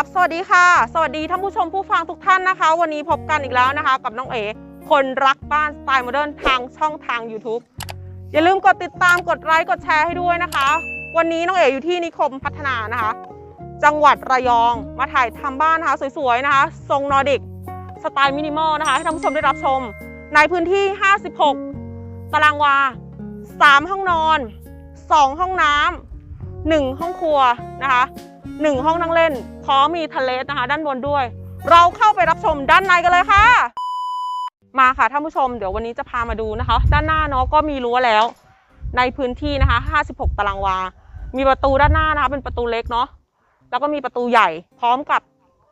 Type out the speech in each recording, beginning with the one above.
กับสวัสดีค่ะ สวัสดีท่านผู้ชมผู้ฟังทุกท่านนะคะ วันนี้พบกันอีกแล้วนะคะ กับน้องเอ๋คนรักบ้านสไตล์โมเดิร์นทางช่องทาง YouTube อย่าลืมกดติดตามกดไลค์กดแชร์ให้ด้วยนะคะ วันนี้น้องเอ๋อยู่ที่นิคมพัฒนานะคะ จังหวัดระยองมาถ่ายทำบ้านนะคะ สวยๆนะคะ ทรงนอร์ดิกสไตล์มินิมอลนะคะให้ท่านผู้ชมได้รับชม ในพื้นที่ 56 ตารางวา 3 ห้องนอน 2 ห้องน้ำ1ห้องครัวนะคะ 1 ห้องนั่งเล่น พร้อมมีทะเลนะคะ ด้านบนด้วย เราเข้าไปรับชมด้านในกันเลยค่ะ มาค่ะท่านผู้ชม เดี๋ยววันนี้จะพามาดูนะคะ ด้านหน้าเนาะก็มีรั้วแล้ว ในพื้นที่นะคะ 56 ตารางวา มีประตูด้านหน้านะคะเป็นประตูเล็กเนาะแล้วก็มีประตูใหญ่พร้อมกับ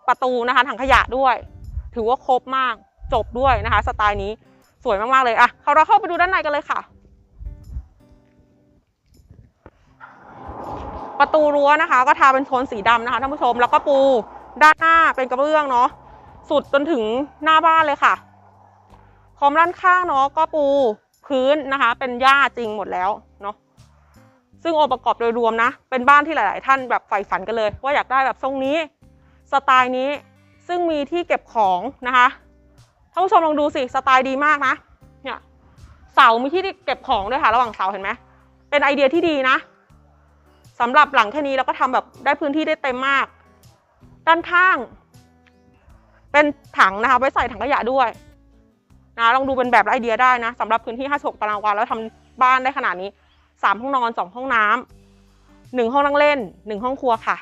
ประตูนะคะถังขยะด้วย ถือว่าครบมากจบด้วยนะคะ สไตล์นี้สวยมากๆเลยอะเราเข้าไปดูด้านในกันเลยค่ะ ประตูรั้วนะคะ ก็ทาเป็นโทนสีดำนะคะท่านผู้ชมแล้วก็ปูด้านหน้าเป็นกระเบื้องเนาะสุดจนถึงหน้าบ้านเลยค่ะพร้อมด้านข้างเนาะก็ปูพื้นนะคะ เป็นหญ้าจริงหมดแล้วเนาะซึ่งองค์ประกอบโดยรวมนะ เป็นบ้านที่หลาย ๆ ท่านแบบใฝ่ฝันกันเลย ว่าอยากได้แบบทรงนี้สไตล์นี้ซึ่งมีที่เก็บของนะคะท่านผู้ชมลองดูสิสไตล์ดีมากนะเนี่ยเสามีที่เก็บของด้วยค่ะ ระหว่างเสาเห็นไหมเป็นไอเดียที่ดีนะ สำหรับหลังแค่นี้เราก็ทำแบบได้พื้นที่ได้เต็มมาก ด้านข้าง เป็นถังนะคะไว้ใส่ถังขยะด้วยนะลองดูเป็นแบบไอเดียได้นะสำหรับพื้นที่ 56 ตารางวาแล้วทำบ้านได้ขนาดนี้ 3 ห้องนอน 2 ห้องน้ำหนึ่งห้องนั่งเล่น 1 ห้องครัวค่ะ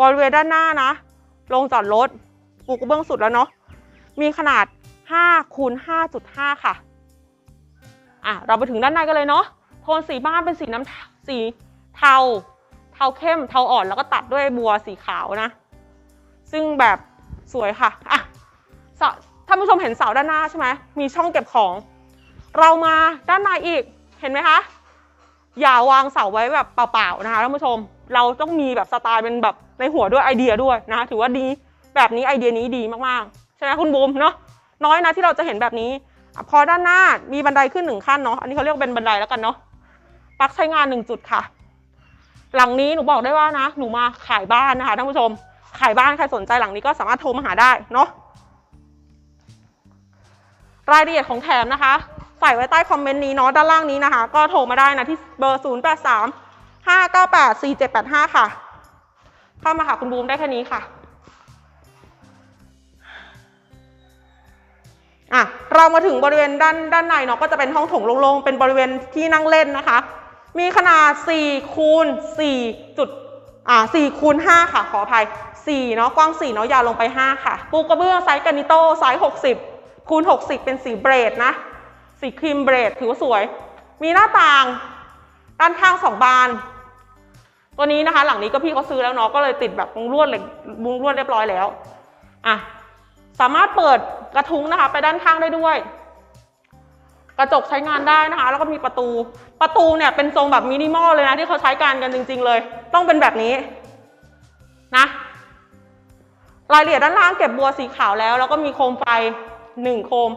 บริเวณด้านหน้านะโรงจอดรถปูกระเบื้องสุดแล้วเนาะมีขนาด5คูณ5.5 ค่ะอะ เราไปถึงด้านในกันเลยเนาะโทนสีบ้านเป็นสีน้ำสี เทา เทาเข้ม เทาอ่อน แล้วก็ตัดด้วยบัวสีขาวนะ ซึ่งแบบสวยค่ะ อะสาท่านผู้ชมเห็นเสาด้านหน้าใช่ไหม มีช่องเก็บของ เรามาด้านในอีก เห็นไหมคะ อย่าวางเสาไว้แบบเปล่าๆนะคะท่านผู้ชม เราต้องมีแบบสไตล์เป็นแบบในหัวด้วยไอเดียด้วยนะคะถือว่าดีแบบนี้ไอเดียนี้ดีมากๆ ใช่ไหมคุณบูมเนาะ น้อยนะที่เราจะเห็นแบบนี้ พอด้านหน้ามีบันไดขึ้นหนึ่งขั้นเนาะ อันนี้เขาเรียกว่าเป็นบันไดแล้วกันเนาะ ปลั๊กใช้งานหนึ่งจุดค่ะ หลังนี้หนูบอกได้ว่านะหนูมาขายบ้านนะคะท่านผู้ชม ขายบ้านใครสนใจหลังนี้ก็สามารถโทรมาหาได้เนาะรายละเอียดของแถมนะคะ ใส่ไว้ใต้คอมเมนต์นี้เนาะด้านล่างนี้นะคะ ก็โทรมาได้นะที่เบอร์ 0 8 3 5 9 8 4 7 8 5 ค่ะ เข้ามาหาคุณบูมได้แค่นี้ค่ะอะเรามาถึงบริเวณด้านด้านในเนาะก็จะเป็นห้องถงโล่งๆเป็นบริเวณที่นั่งเล่นนะคะ มีขนาด 4 คูณ4จุดอ่า4คูณ5ค่ะ ขออภัย4เนาะ กว้าง 4 เนาะ ยาวลงไป 5 ค่ะ ปูกระเบื้องไซส์กานิโต้ไซส์ 60 คูณ 60 เป็นสีเบรดนะ สีครีมเบรด ถือว่าสวย มีหน้าต่าง ด้านข้างสองบาน ตัวนี้นะคะ หลังนี้ก็พี่เขาซื้อแล้วเนาะ ก็เลยติดแบบมุงลวดเหล็กมุงลวดเรียบร้อยแล้ว อะ สามารถเปิดกระทุ้งนะคะ ไปด้านข้างได้ด้วย กระจกใช้งานได้นะคะ แล้วก็มีประตู ประตูเนี่ยเป็นทรงแบบมินิมอลเลยนะ ที่เขาใช้การกันจริง ๆ เลย ต้องเป็นแบบนี้นะรายละเอียดด้านล่างเก็บบัวสีขาวแล้ว แล้วก็มีโคมไฟหนึ่งโคม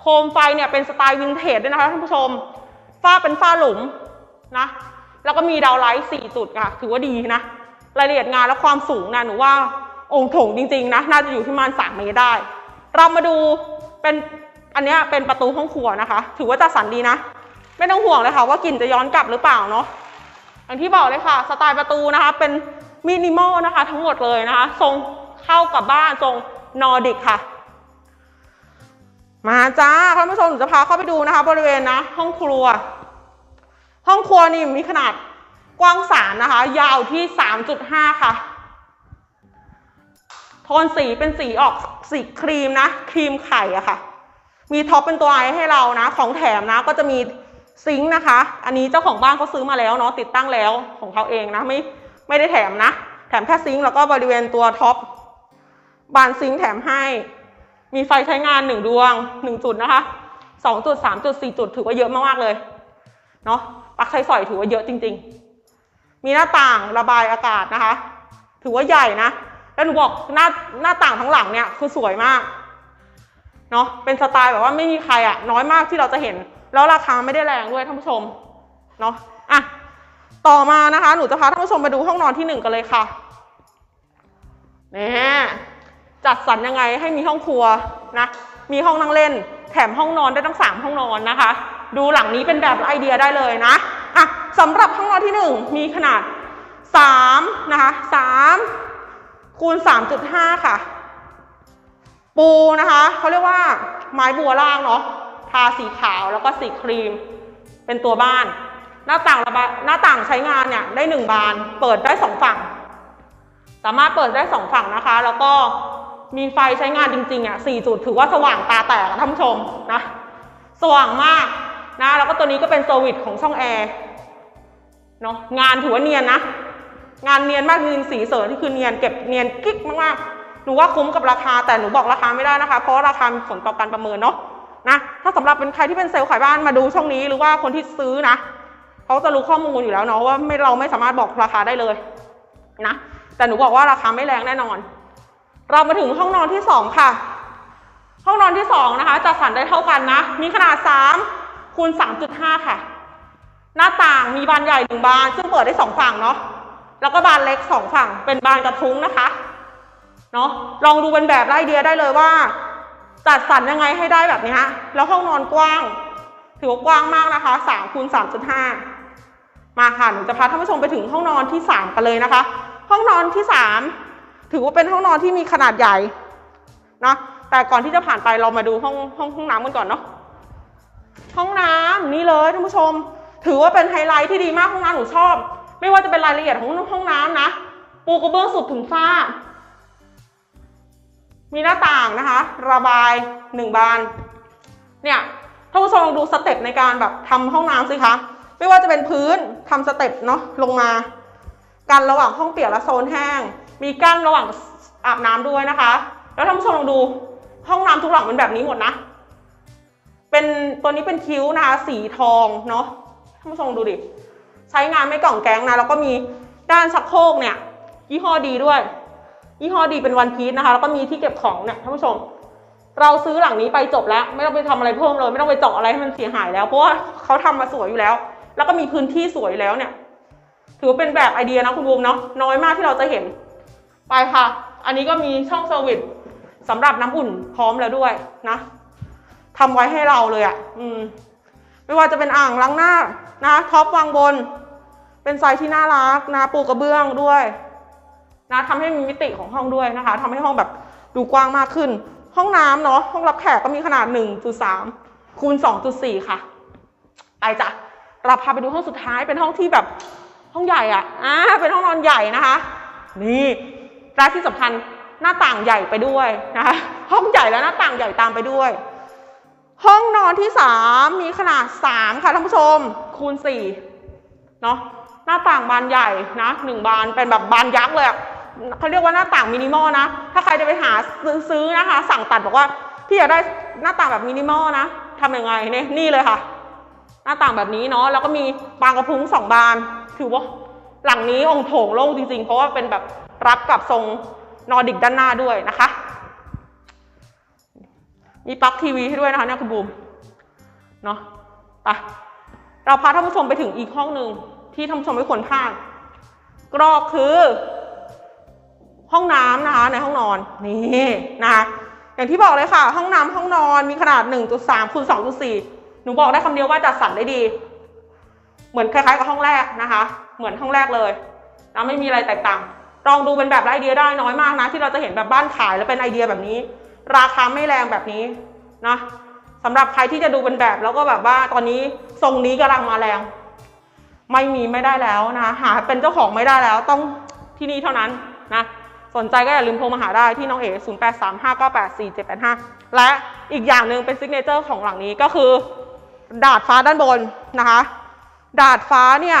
โคมไฟเนี่ยเป็นสไตล์วินเทจด้วยนะคะท่านผู้ชม ฝ้าเป็นฝ้าหลุมนะ แล้วก็มีดาวไลท์สี่จุดค่ะ ถือว่าดีนะ รายละเอียดงานและความสูงนะหนูว่าองค์ถงจริง ๆ นะ น่าจะอยู่ที่ประมาณสามเมตรได้ เรามาดูเป็น อันนี้เป็นประตูห้องครัวนะคะ ถือว่าจัดสรรดีนะ ไม่ต้องห่วงเลยค่ะว่ากลิ่นจะย้อนกลับหรือเปล่าเนาะอย่างที่บอกเลยค่ะ สไตล์ประตูนะคะ เป็นมินิมอลนะคะ ทั้งหมดเลยนะคะ ทรงเข้ากับบ้านทรงนอร์ดิกค่ะ มาจ้าท่านผู้ชมหนูจะพาเข้าไปดูนะคะ บริเวณนะ ห้องครัว ห้องครัวนี่มีขนาดกว้างสามนะคะ ยาวที่ 3.5 ค่ะโทนสีเป็นสีออกสีครีมนะ ครีมไข่อะค่ะ มีท็อปเป็นตัวไอให้เรานะ ของแถมนะก็จะมีซิงค์นะคะ อันนี้เจ้าของบ้านเขาซื้อมาแล้วเนาะติดตั้งแล้วของเขาเองนะไม่ไม่ได้แถมนะ แถมแค่ซิงค์แล้วก็บริเวณตัวท็อปบานซิงค์แถมให้ มีไฟใช้งานหนึ่งดวงหนึ่งจุดนะคะสองจุดสามจุดสี่จุดถือว่าเยอะมากๆเลยเนาะปลั๊กไฟสอยถือว่าเยอะจริง ๆ มีหน้าต่างระบายอากาศนะคะ ถือว่าใหญ่นะแล้วหนูบอกหน้าหน้าต่างทั้งหลังเนี่ยคือสวยมาก เนาะเป็นสไตล์แบบว่าไม่มีใครอะน้อยมากที่เราจะเห็น แล้วราคาไม่ได้แรงด้วยท่านผู้ชมเนาะอะต่อมานะคะ หนูจะพาท่านผู้ชมไปดูห้องนอนที่หนึ่งกันเลยค่ะแหม่จัดสรรยังไงให้มีห้องครัวนะมีห้องนั่งเล่น แถมห้องนอนได้ทั้งสามห้องนอนนะคะ ดูหลังนี้เป็นแบบไอเดียได้เลยนะอะสำหรับห้องนอนที่หนึ่งมีขนาดสามนะคะสามคูณสามจุดห้าค่ะ ปูนะคะเขาเรียกว่าไม้บัวล่างเนาะทาสีขาวแล้วก็สีครีม เป็นตัวบ้าน หน้าต่างระบายหน้าต่างใช้งานเนี่ยได้หนึ่งบาน เปิดได้สองฝั่ง สามารถเปิดได้สองฝั่งนะคะ แล้วก็มีไฟใช้งานจริงๆอะสี่จุดถือว่าสว่างตาแตกท่านผู้ชมนะ สว่างมากนะ แล้วก็ตัวนี้ก็เป็นเซอร์วิสของช่องแอร์เนาะงานถือว่าเนียนนะ งานเนียนมากจริงๆสีเสริมที่คือเนียนเก็บเนียนกิ๊กมากๆ หนูว่าคุ้มกับราคาแต่หนูบอกราคาไม่ได้นะคะ เพราะราคามีผลต่อการประเมินเนาะนะถ้าสำหรับเป็นใครที่เป็นเซลล์ขายบ้านมาดูช่องนี้หรือว่าคนที่ซื้อนะเขาจะรู้ข้อมูลอยู่แล้วเนาะว่าไม่เราไม่สามารถบอกราคาได้เลยนะแต่หนูบอกว่าราคาไม่แรงแน่นอน เรามาถึงห้องนอนที่สองค่ะ ห้องนอนที่สองนะคะจัดสรรได้เท่ากันนะ มีขนาด3คูณ3.5ค่ะ หน้าต่างมีบานใหญ่หนึ่งบาน ซึ่งเปิดได้สองฝั่งเนาะแล้วก็บานเล็กสองฝั่งเป็นบานกระทุ้งนะคะ เนาะลองดูเป็นแบบไอเดียได้เลยว่า จัดสรรยังไงให้ได้แบบนี้ฮะแล้วห้องนอนกว้าง ถือว่ากว้างมากนะคะ3คูณ3.5 มาค่ะหนูจะพาท่านผู้ชมไปถึงห้องนอนที่ 3 กันเลยนะคะ ห้องนอนที่ 3 ถือว่าเป็นห้องนอนที่มีขนาดใหญ่นะแต่ก่อนที่จะผ่านไปเรามาดูห้องห้องห้องน้ำกันก่อนเนาะห้องน้ำนี่เลยท่านผู้ชม ถือว่าเป็นไฮไลท์ที่ดีมากห้องน้ำหนูชอบ ไม่ว่าจะเป็นรายละเอียดของห้องน้ำนะ ปูกระเบื้องสุดถึงฟ้า มีหน้าต่างนะคะ ระบายหนึ่งบาน เนี่ยท่านผู้ชมลองดูสเต็ปในการแบบทำห้องน้ำสิคะ ไม่ว่าจะเป็นพื้นทำสเต็ปเนาะลงมา กันระหว่างห้องเปียกและโซนแห้ง มีกั้นระหว่างอาบน้ำด้วยนะคะ แล้วท่านผู้ชมลองดูห้องน้ำทุกหลังเป็นแบบนี้หมดนะ เป็นตัวนี้เป็นคิ้วนะคะสีทองเนาะท่านผู้ชมดูดิ ใช้งานไม่กล่องแก๊งนะ แล้วก็มีด้านชักโครกเนี่ยยี่ห้อดีด้วย ยี่ห้อดีเป็นวันพีชนะคะ แล้วก็มีที่เก็บของเนี่ยท่านผู้ชม เราซื้อหลังนี้ไปจบแล้ว ไม่ต้องไปทำอะไรเพิ่มเลย ไม่ต้องไปเจาะอะไรให้มันเสียหายแล้ว เพราะว่าเขาทำมาสวยอยู่แล้ว แล้วก็มีพื้นที่สวยแล้วเนี่ย ถือว่าเป็นแบบไอเดียนะคุณบูมเนาะ น้อยมากที่เราจะเห็น ไปค่ะ อันนี้ก็มีช่องเซอร์วิสสำหรับน้ำอุ่นพร้อมแล้วด้วยนะทำไว้ให้เราเลยอะ่ะ อืม ไม่ว่าจะเป็นอ่างล้างหน้านะท็อปวางบน เป็นไซส์ที่น่ารักนะปูกระเบื้องด้วย นะทำให้มีมิติของห้องด้วยนะคะทำให้ห้องแบบดูกว้างมากขึ้น ห้องน้ำเนาะห้องรับแขกก็มีขนาด 1.3คูณ2.4 ค่ะ ไปจ้ะเราพาไปดูห้องสุดท้ายเป็นห้องที่แบบห้องใหญ่อะ่ะอ่าเป็นห้องนอนใหญ่นะคะ นี่และที่สำคัญหน้าต่างใหญ่ไปด้วยนะคะห้องใหญ่แล้วหน้าต่างใหญ่ตามไปด้วย ห้องนอนที่ 3 มีขนาด 3 ค่ะท่านผู้ชม คูณ4เนาะหน้าต่างบานใหญ่นะหนึ่งบานเป็นแบบบานยักษ์เลยอะ เขาเรียกว่าหน้าต่างมินิมอลนะ ถ้าใครจะไปหาซื้อซื้อนะคะ สั่งตัดบอกว่าพี่อยากได้หน้าต่างแบบมินิมอลนะทำยังไงเนี่ยนี่เลยค่ะ หน้าต่างแบบนี้เนาะแล้วก็มีบานกระพุ้งสองบานถือว่าหลังนี้องค์โถงโล่งจริงๆ เพราะว่าเป็นแบบรับกับทรงนอร์ดิกด้านหน้าด้วยนะคะ มีปลั๊กทีวีให้ด้วยนะคะเนี่ยคุณบูมเนาะไปเราพาท่านผู้ชมไปถึงอีกห้องหนึ่งที่ท่านผู้ชมไม่ควรพลาดก็คือ ห้องน้ำนะคะในห้องนอนนี่นะคะอย่างที่บอกเลยค่ะ ห้องน้ำห้องนอนมีขนาด 1.3คูณ2.4 หนูบอกได้คำเดียวว่าจัดสรรได้ดี เหมือนคล้ายๆกับห้องแรกนะคะ เหมือนห้องแรกเลยนะไม่มีอะไรแตกต่างลองดูเป็นแบบไอเดียได้น้อยมากนะ ที่เราจะเห็นแบบบ้านขายแล้วเป็นไอเดียแบบนี้ ราคาไม่แรงแบบนี้นะสำหรับใครที่จะดูเป็นแบบแล้วก็แบบว่าตอนนี้ทรงนี้กำลังมาแรง ไม่มีไม่ได้แล้วนะหาเป็นเจ้าของไม่ได้แล้วต้องที่นี่เท่านั้นนะ สนใจก็อย่าลืมโทรมาหาได้ที่น้องเอ๋0 8 3 5 9 8 4 7 8 5 และอีกอย่างหนึ่งเป็นซิกเนเจอร์ของหลังนี้ก็คือ ดาดฟ้าด้านบนนะคะ ดาดฟ้าเนี่ย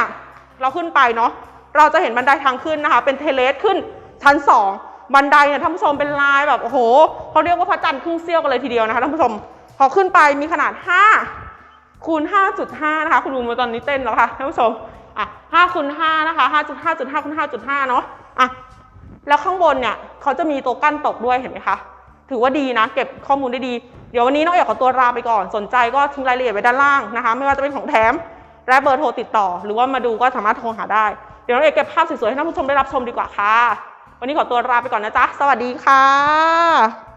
เราขึ้นไปเนาะเราจะเห็นบันไดทางขึ้นนะคะ เป็นเทเลสขึ้นชั้น 2 บันไดเนี่ยท่านผู้ชมเป็นลายแบบโอ้โหเขาเรียกว่าพระจันทร์ครึ่งเสี้ยวกันเลยทีเดียวนะคะท่านผู้ชมพอขึ้นไปมีขนาด 5 คูณ 5.5 นะคะ คุณดูมาตอนนี้เต้นแล้วค่ะท่านผู้ชมอะ5คูณ5นะคะ5.5.5คูณ5.5 เนาะอะ แล้วข้างบนเนี่ยเขาจะมีตัวกั้นตกด้วยเห็นไหมคะ ถือว่าดีนะ เก็บข้อมูลได้ดี เดี๋ยววันนี้น้องเอกขอตัวลาไปก่อน สนใจก็ทิ้งรายละเอียดไว้ด้านล่างนะคะ ไม่ว่าจะเป็นของแถมและเบอร์โทรติดต่อ หรือว่ามาดูก็สามารถโทรหาได้ เดี๋ยวน้องเอกเก็บภาพสวยๆให้ท่านผู้ชมได้รับชมดีกว่าค่ะ วันนี้ขอตัวลาไปก่อนนะจ๊ะ สวัสดีค่ะ